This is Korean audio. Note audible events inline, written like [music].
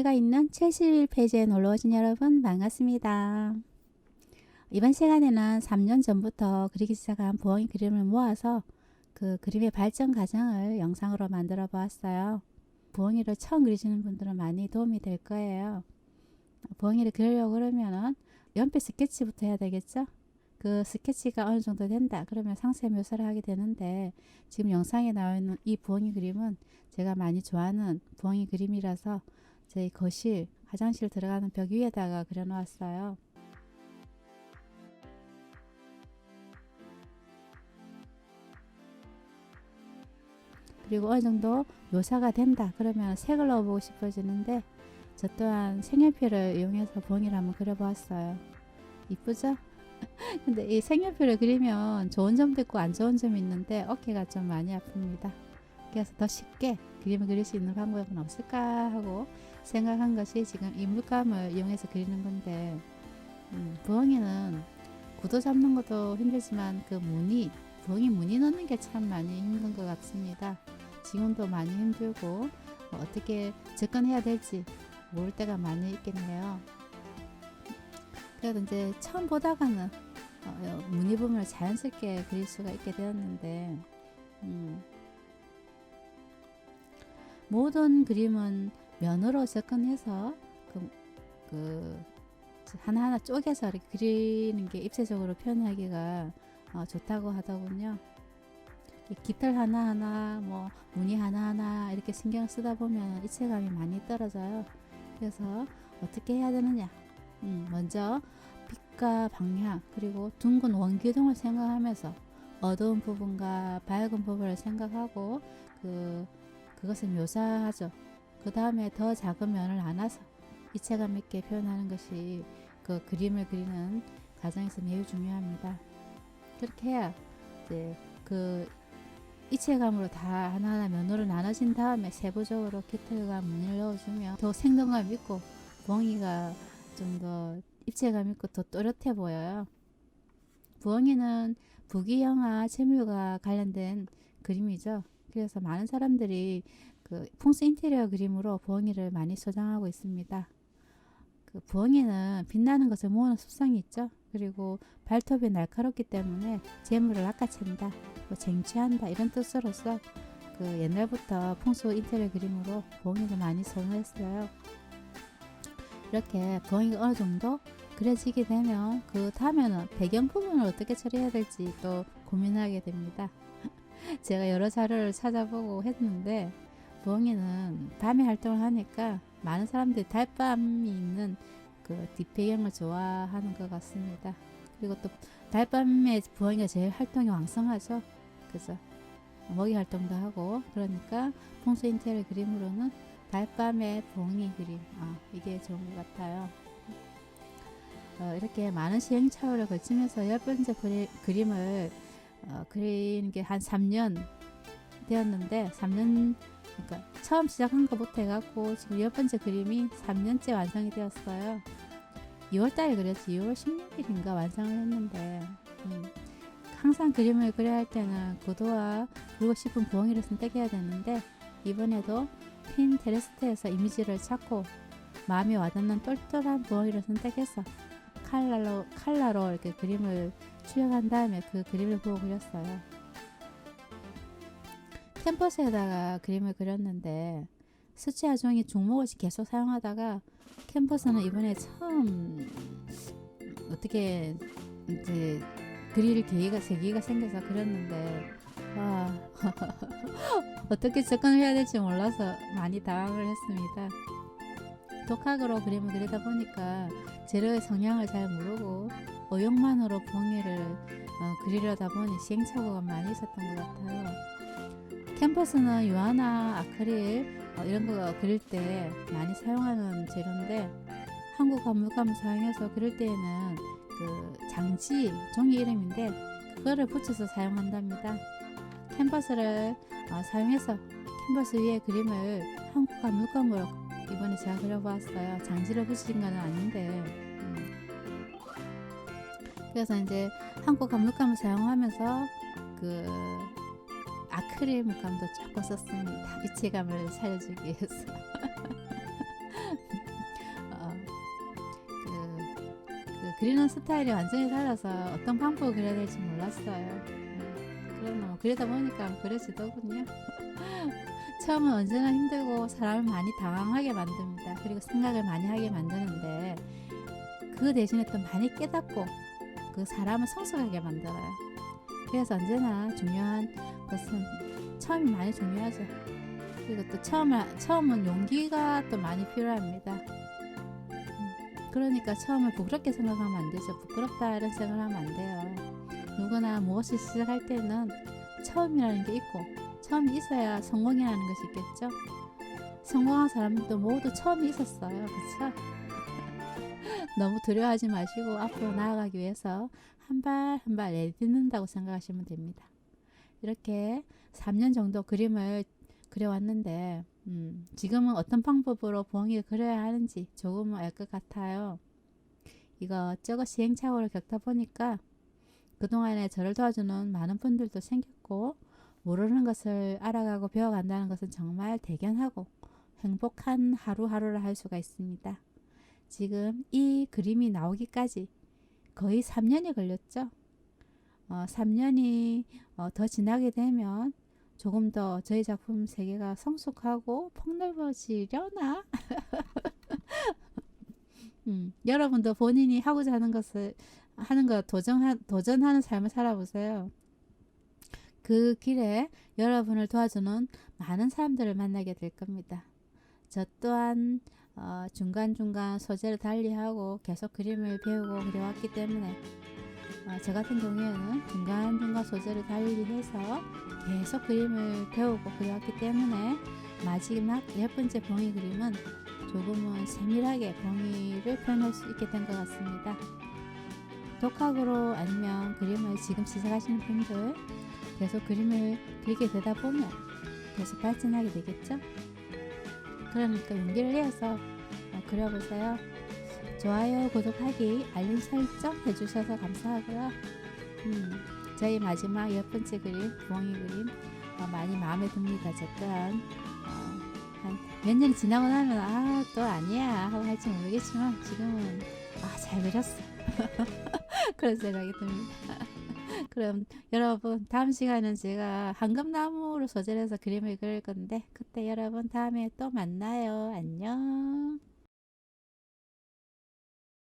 의미가 있는 71 페이지에 놀러 오신 여러분 반갑습니다. 이번 시간에는 3년 전부터 그리기 시작한 부엉이 그림을 모아서 그 그림의 발전 과정을 영상으로 만들어 보았어요. 부엉이를 처음 그리시는 분들은 많이 도움이 될 거예요. 부엉이를 그리려고 그러면은 연필 스케치부터 해야 되겠죠? 그 스케치가 어느 정도 된다 그러면 상세 묘사를 하게 되는데 지금 영상에 나와 있는 이 부엉이 그림은 제가 많이 좋아하는 부엉이 그림이라서 저희 거실 화장실 들어가는 벽 위에다가 그려 놓았어요. 그리고 어느 정도 묘사가 된다 그러면 색을 넣어보고 싶어지는데 저 또한 색연필을 이용해서 부엉이를 한번 그려보았어요. 이쁘죠? [laughs] 근데 이 색연필을 그리면 좋은 점도 있고 안 좋은 점이 있는데 어깨가 좀 많이 아픕니다. 그래서 더 쉽게 그림을 그릴 수 있는 방법은 없을까 하고 생각한 것이 지금 이 물감을 이용해서 그리는 건데 음, 부엉이는 구도 잡는 것도 힘들지만 그 무늬 부엉이 무늬 넣는 게 참 많이 힘든 것 같습니다. 지금도 많이 힘들고 뭐 어떻게 접근해야 될지 모를 때가 많이 있겠네요. 그래도 이제 처음 보다가는 어, 무늬 부분을 자연스럽게 그릴 수가 있게 되었는데 음, 모든 그림은 면으로 접근해서 그, 그 하나하나 쪼개서 이렇게 그리는 게 입체적으로 표현하기가 어, 좋다고 하더군요. 깃털 하나하나 뭐 무늬 하나하나 이렇게 신경 쓰다 보면 입체감이 많이 떨어져요. 그래서 어떻게 해야 되느냐? 음, 먼저 빛과 방향 그리고 둥근 원기둥을 생각하면서 어두운 부분과 밝은 부분을 생각하고 그 그것을 묘사하죠. 그 다음에 더 작은 면을 안아서 입체감 있게 표현하는 것이 그 그림을 그리는 과정에서 매우 중요합니다. 그렇게 해야 이제 그 입체감으로 다 하나하나 면으로 나눠진 다음에 세부적으로 깃털과 무늬를 넣어주면 더 생동감 있고 부엉이가 좀 더 입체감 있고 더 또렷해 보여요. 부엉이는 부귀영화 재물과 관련된 그림이죠. 그래서 많은 사람들이 그 풍수 인테리어 그림으로 부엉이를 많이 소장하고 있습니다. 그 부엉이는 빛나는 것을 모으는 습성이 있죠. 그리고 발톱이 날카롭기 때문에 재물을 낚아챈다, 뭐 쟁취한다 이런 뜻으로서 그 옛날부터 풍수 인테리어 그림으로 부엉이를 많이 선호했어요. 이렇게 부엉이가 어느 정도 그려지게 되면 그 다음에는 배경 부분을 어떻게 처리해야 될지 또 고민하게 됩니다. 제가 여러 자료를 찾아보고 했는데 부엉이는 밤에 활동을 하니까 많은 사람들이 달밤이 있는 그 뒷배경을 좋아하는 것 같습니다. 그리고 또 달밤에 부엉이가 제일 활동이 왕성하죠. 그죠? 먹이 활동도 하고 그러니까 풍수 인테리어 그림으로는 달밤의 부엉이 그림 아, 이게 좋은 것 같아요. 어, 이렇게 많은 시행착오를 거치면서 열 번째 그림을 어, 그리는 게한 3년 되었는데 3년 그러니까 처음 시작한 것부터 해갖고 지금 열 번째 그림이 3년째 완성이 되었어요. 2월달에 그렸지 2월 16일인가 완성을 했는데 음, 항상 그림을 그려야 할 때는 구도와 그리고 싶은 부엉이를 선택해야 되는데 이번에도 핀테레스트에서 이미지를 찾고 마음에 와닿는 똘똘한 부엉이를 선택해서 칼라로 칼라로 이렇게 그림을 출력한 다음에 그 그림을 보고 그렸어요. 캔버스에다가 그림을 그렸는데 아종이 종목을 계속 사용하다가 캔버스는 이번에 처음 어떻게 이제 그릴 계기가 계기가 생겨서 그렸는데 와 [laughs] 어떻게 접근을 해야 될지 몰라서 많이 당황을 했습니다. 독학으로 그림을 그리다 보니까 재료의 성향을 잘 모르고 어용만으로 부엉이를 어, 그리려다 보니 시행착오가 많이 있었던 것 같아요. 캔버스는 유화나 아크릴 어, 이런 거 그릴 때 많이 사용하는 재료인데 한국 건물감을 사용해서 그릴 때에는 그 장지 종이 이름인데 그거를 붙여서 사용한답니다. 캔버스를 어, 사용해서 캔버스 위에 그림을 한국화 물감으로 이번에 제가 그려보았어요. 장지를 붙이신가는 아닌데. 음. 그래서 이제 한국 감독감을 사용하면서 그 아크릴 물감도 조금 썼습니다. 입체감을 살려주기 위해서. [laughs] 어, 그, 그 그리는 스타일이 완전히 달라서 어떤 방법을 그려야 될지 몰랐어요. 음, 그러나 뭐 그리다 보니까 그려지더군요. [laughs] 처음은 언제나 힘들고 사람을 많이 당황하게 만듭니다. 그리고 생각을 많이 하게 만드는데 그 대신에 또 많이 깨닫고 그 사람을 성숙하게 만들어요. 그래서 언제나 중요한 것은 처음이 많이 중요하죠. 그리고 또 처음 처음은 용기가 또 많이 필요합니다. 음, 그러니까 처음을 부끄럽게 생각하면 안 되죠. 부끄럽다 이런 생각을 하면 안 돼요. 누구나 무엇을 시작할 때는 처음이라는 게 있고 처음이 있어야 성공이라는 것이 있겠죠. 성공한 사람들도 모두 처음이 있었어요. 그렇죠? [laughs] 너무 두려워하지 마시고 앞으로 나아가기 위해서 한 발 한 발 내딛는다고 생각하시면 됩니다. 이렇게 3년 정도 그림을 그려왔는데 음, 지금은 어떤 방법으로 부엉이를 그려야 하는지 조금은 알 것 같아요. 이것저것 시행착오를 겪다 보니까 그동안에 저를 도와주는 많은 분들도 생겼고 모르는 것을 알아가고 배워간다는 것은 정말 대견하고 행복한 하루하루를 할 수가 있습니다. 지금 이 그림이 나오기까지 거의 3년이 걸렸죠. 어, 3년이 어, 더 지나게 되면 조금 더 저희 작품 세계가 성숙하고 폭넓어지려나? [laughs] 음, 여러분도 본인이 하고자 하는 것을 하는 것 도전 도전하는 삶을 살아보세요. 그 길에 여러분을 도와주는 많은 사람들을 만나게 될 겁니다. 저 또한 어, 중간중간 소재를 달리하고 계속 그림을 배우고 그려왔기 때문에 어, 저 같은 경우에는 중간중간 소재를 달리해서 계속 그림을 배우고 그려왔기 때문에 마지막 열 번째 봉이 그림은 조금은 세밀하게 봉이를 표현할 수 있게 된 것 같습니다. 독학으로 아니면 그림을 지금 시작하시는 분들 계속 그림을 그리게 되다 보면 계속 발전하게 되겠죠? 그러니까 용기를 내어서 어, 그려보세요. 좋아요, 구독하기, 알림 설정 해주셔서 감사하고요. 음, 저희 마지막 열 번째 그림, 부엉이 그림 어, 많이 마음에 듭니다. 저 또한 어, 한몇 년이 지나고 나면 아 또 아니야 하고 할지 모르겠지만 지금은 아 잘 그렸어 [laughs] 그런 생각이 듭니다. [laughs] 그럼 여러분 다음 시간은 제가 황금나무로 소재를 해서 그림을 그릴 건데 그때 여러분 다음에 또 만나요. 안녕.